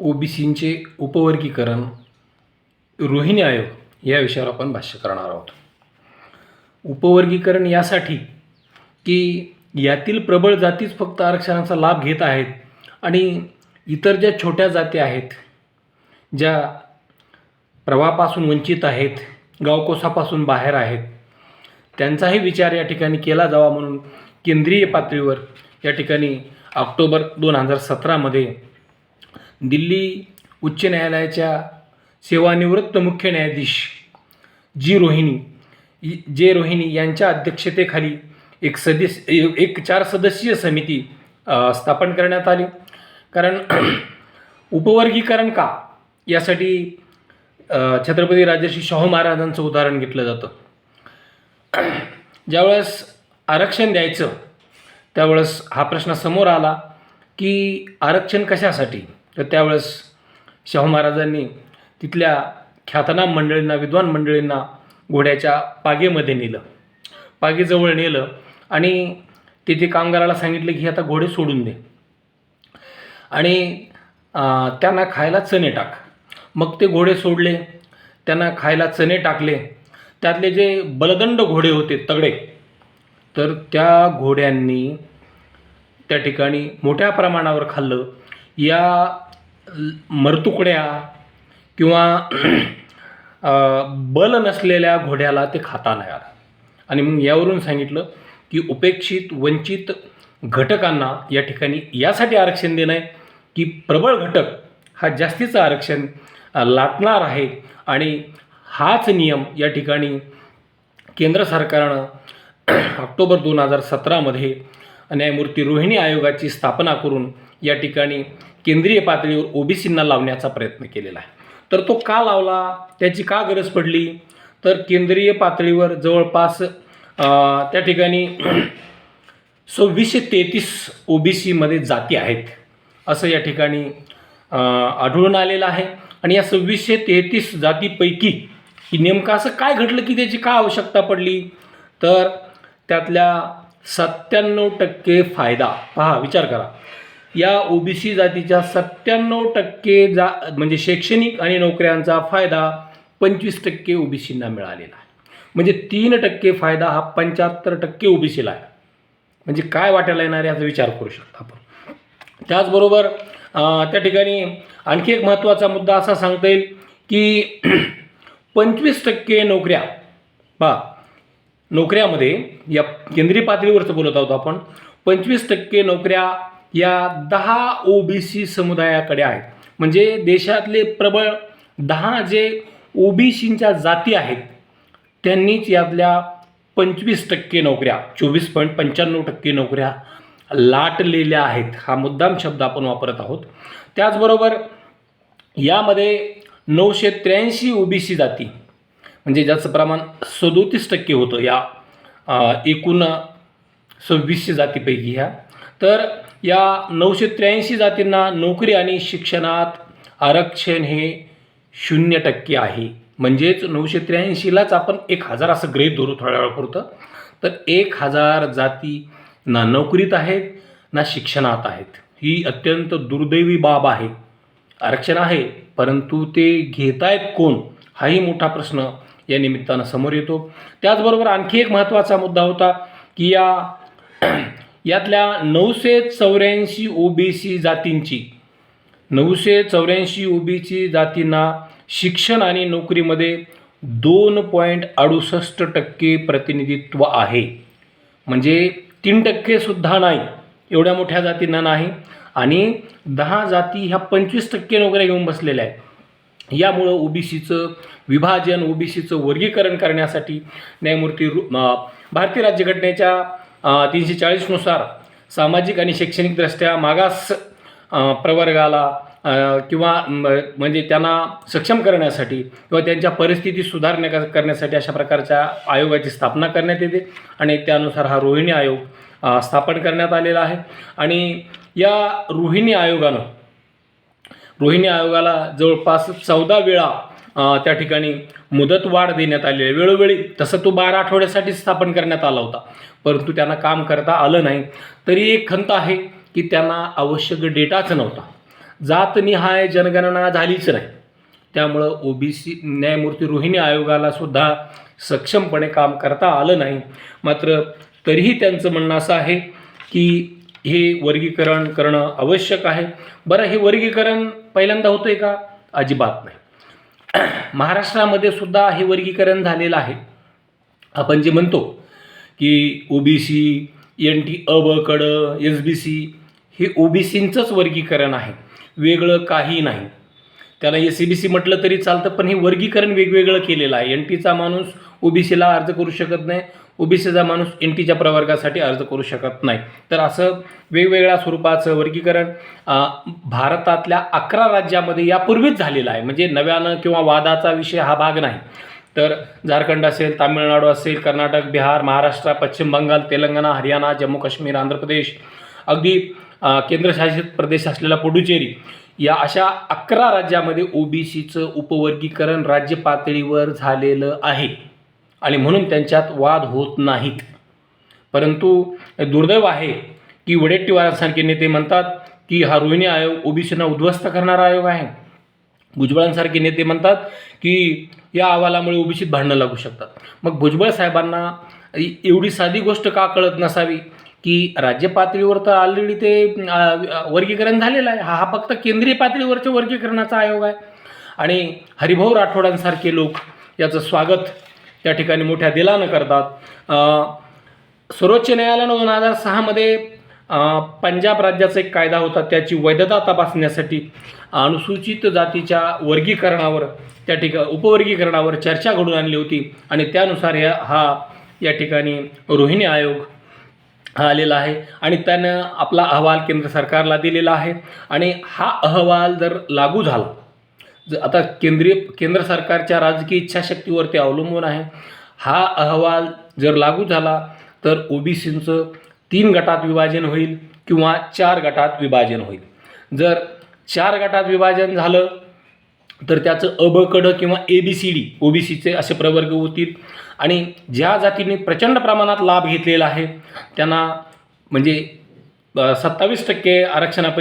ओबीसींचे उपवर्गीकरण रोहिणी आयोग या विषयावर आपण भाष्य करणार आहोत. उपवर्गीकरण यासाठी की यातील प्रबळ जातीच फक्त आरक्षणाचा लाभ घेत आहेत आणि इतर ज्या छोट्या जाती आहेत ज्या प्रवाहापासून वंचित आहेत गावकोसापासून बाहेर आहेत त्यांचाही विचार या ठिकाणी केला जावा म्हणून केंद्रीय पातळीवर या ठिकाणी ऑक्टोबर दोन हजार सतरामध्ये दिल्ली उच्च न्यायालयाच्या सेवानिवृत्त मुख्य न्यायाधीश जी रोहिणी जे रोहिणी यांच्या अध्यक्षतेखाली एक सदस्य एक चार सदस्यीय समिती स्थापन करण्यात आली. कारण उपवर्गीकरण का? यासाठी छत्रपती राजर्षी शाहू महाराजांचं उदाहरण घेतलं जातं. ज्यावेळेस आरक्षण द्यायचं त्यावेळेस हा प्रश्न समोर आला की आरक्षण कशासाठी? तर त्यावेळेस शाहू महाराजांनी तिथल्या ख्यातनाम मंडळींना विद्वान मंडळींना घोड्याच्या पागेमध्ये नेलं. पागेजवळ नेलं आणि तिथे कामगाराला सांगितलं की आता घोडे सोडून दे. आणि त्यांना खायला चणे टाक. मग ते घोडे सोडले त्यांना खायला चणे टाकले. त्यातले जे बलदंड घोडे होते तगडे तर त्या घोड्यांनी त्या ठिकाणी मोठ्या प्रमाणावर खाल्लं. या मरतुकड्या किंवा बल नसलेल्या घोड्याला ते खाता नाही आलं. आणि मग यावरून सांगितलं की उपेक्षित वंचित घटकांना या ठिकाणी यासाठी आरक्षण देणं आहे की प्रबळ घटक हा जास्तीचं आरक्षण लाटणार आहे. आणि हाच नियम या ठिकाणी केंद्र सरकारनं ऑक्टोबर दोन हजार सतरामध्ये न्यायमूर्ती रोहिणी आयोगाची स्थापना करून या ठिकाणी केंद्रीय पातळीवर ओबीसींना लावण्याचा प्रयत्न केलेला आहे. तर तो का लावला? त्याची का गरज पडली? तर केंद्रीय पातळीवर जवळपास त्या ठिकाणी सव्वीसशे तेहतीस ओ बी सीमध्ये जाती आहेत असं या ठिकाणी आढळून आलेलं आहे. आणि या सव्वीसशे तेहतीस जातीपैकी की नेमकं असं काय घडलं की त्याची का आवश्यकता पडली? तर त्यातल्या सत्त्याण्णव टक्के फायदा पहा विचार करा. या ओबीसी जातीच्या सत्त्याण्णव टक्के जा म्हणजे शैक्षणिक आणि नोकऱ्यांचा फायदा पंचवीस टक्के ओबीसींना मिळालेला आहे. म्हणजे तीन टक्के फायदा हा पंच्याहत्तर टक्के ओबीसीला आहे. म्हणजे काय वाटायला येणार आहे याचा विचार करू शकता आपण. त्याचबरोबर त्या ठिकाणी आणखी एक महत्त्वाचा मुद्दा असा सांगता येईल की पंचवीस टक्के नोकऱ्या पा नोकऱ्यामध्ये या केंद्रीय पातळीवरचं बोलत आहोत आपण पंचवीस टक्के नोकऱ्या या दहा ओ बी सी समुदायाकडे आहेत. म्हणजे देशातले प्रबळ दहा जे ओ बी सींच्या जाती आहेत त्यांनीच यातल्या पंचवीस टक्के नोकऱ्या चोवीस पॉईंट पंच्याण्णव टक्के नोकऱ्या लाटलेल्या आहेत. हा मुद्दाम शब्द आपण वापरत आहोत. त्याचबरोबर यामध्ये नऊशे त्र्याऐंशी ओ बी सी जाती म्हणजे ज्याचं प्रमाण सदोतीस टक्के होतं या एकूण सव्वीसशे जातीपैकी ह्या. तर या नऊशे त्र्याऐंशी जातींना नोकरी आणि शिक्षणात आरक्षण हे शून्य टक्के आहे. म्हणजेच नऊशे त्र्याऐंशीलाच आपण एक हजार असं ग्रेप धरू थोड्या वेळापुरतं. तर एक हजार जाती ना नोकरीत आहेत ना शिक्षणात आहेत. ही अत्यंत दुर्दैवी बाब आहे. आरक्षण आहे परंतु ते घेतायत कोण? हाही मोठा प्रश्न या निमित्तानं समोर येतो. त्याचबरोबर आणखी एक महत्त्वाचा मुद्दा होता की या यातल्या नऊशे चौऱ्याऐंशी ओ बी सी जातींची नऊशे चौऱ्याऐंशी ओ बी सी जातींना शिक्षण आणि नोकरीमध्ये दोन पॉईंट अडुसष्ट टक्के प्रतिनिधित्व आहे. म्हणजे तीन टक्केसुद्धा नाही एवढ्या मोठ्या जातींना नाही. आणि दहा जाती ह्या पंचवीस टक्के नोकऱ्या घेऊन बसलेल्या आहेत. यामुळं ओबीसीचं विभाजन ओबीसीचं वर्गीकरण करण्यासाठी न्यायमूर्ती रु भारतीय राज्यघटनेच्या तीनशे चाळीसनुसार सामाजिक आणि शैक्षणिकदृष्ट्या मागास प्रवर्गाला किंवा म्हणजे त्यांना सक्षम करण्यासाठी किंवा त्यांच्या परिस्थिती सुधारण्या करण्यासाठी अशा प्रकारच्या आयोगाची स्थापना करण्यात येते आणि त्यानुसार हा रोहिणी आयोग स्थापन करण्यात आलेला आहे. आणि या रोहिणी आयोगानं रोहिणी आयोगाला जवळपास चौदा वेळा त्या ठिकाणी मुदतवाढ देण्यात आली आहे. वेळोवेळी तसं तो बारा आठवड्यासाठी स्थापन करण्यात आला होता. परंतु त्यांना काम करता आलं नाही. तरी एक खंत आहे की त्यांना आवश्यक डेटाच नव्हता. जातनिहाय जनगणना झालीच नाही. त्यामुळं ओबीसी न्यायमूर्ती रोहिणी आयोगाला सुद्धा सक्षमपणे काम करता आलं नाही. मात्र तरीही त्यांचं म्हणणं असं आहे की हे वर्गीकरण करणं आवश्यक आहे. बरं हे वर्गीकरण पहिल्यांदा होतं आहे का? अजिबात नाही. महाराष्ट्रामध्ये सुद्धा हे वर्गीकरण झालेलं आहे. आपण जे म्हणतो की O B C N T अ ब एस बी सी हे ओ बी सींचंच वर्गीकरण आहे. वेगळं काही नाही. त्याला एस सी बी सी म्हटलं तरी चालतं पण हे वर्गीकरण वेगवेगळं केलेलं आहे. एन टीचा माणूस ओ बी सीला अर्ज करू शकत नाही. ओबीसीचा माणूस एन टीच्या प्रवर्गासाठी अर्ज करू शकत नाही. तर असं वेगवेगळ्या स्वरूपाचं वर्गीकरण भारतातल्या अकरा राज्यामध्ये यापूर्वीच झालेलं आहे. म्हणजे नव्यानं किंवा वादाचा विषय हा भाग नाही. तर झारखंड असेल तामिळनाडू असेल कर्नाटक बिहार महाराष्ट्र पश्चिम बंगाल तेलंगणा हरियाणा जम्मू काश्मीर आंध्र प्रदेश अगदी केंद्रशासित प्रदेश असलेला पुडुचेरी या अशा अकरा राज्यामध्ये ओबीसीचं उपवर्गीकरण राज्य पातळीवर झालेलं आहे. आणि म्हणून त्यांच्यात वाद होत नाहीत. परंतु दुर्दैव आहे की वडेट्टीवारांसारखे नेते म्हणतात की हा रोहिणी आयोग ओबीसीना उद्ध्वस्त करणारा आयोग आहे. भुजबळांसारखे नेते म्हणतात की या अहवालामुळे ओबीसीत भांडणं लागू शकतात. मग भुजबळ साहेबांना एवढी साधी गोष्ट का कळत नसावी? की राज्य पातळीवर तर ऑलरेडी ते वर्गीकरण झालेलं आहे. हा हा फक्त केंद्रीय पातळीवरच्या वर्गीकरणाचा आयोग आहे. आणि हरिभाऊ राठोडांसारखे लोक याचं स्वागत त्या ठिकाणी मोठ्या दिलानं करतात. सर्वोच्च न्यायालयानं दोन हजार सहामध्ये पंजाब राज्याचा एक कायदा होता त्याची वैधता तपासण्यासाठी अनुसूचित जातीच्या वर्गीकरणावर त्या ठिका उपवर्गीकरणावर चर्चा घडून आणली होती आणि त्यानुसार या हा या ठिकाणी रोहिणी आयोग हा आलेला आहे आणि त्यानं आपला अहवाल केंद्र सरकारला दिलेला आहे आणि हा अहवाल जर लागू झाला आता केंद्रीय केंद्र सरकारच्या राजकीय इच्छाशक्तीवरती अवलंबून आहे. हा अहवाल जर लागू झाला तर ओबीसींचं तीन गटात विभाजन होईल किंवा चार गटात विभाजन होईल. जर चार गटात विभाजन झालं तर त्याचं अबकडं किंवा A B C D O B सीचे असे प्रवर्ग होतील. आणि ज्या जातींनी प्रचंड प्रमाणात लाभ घेतलेला आहे त्यांना म्हणजे सत्तावीस टक्के आरक्षणापैकी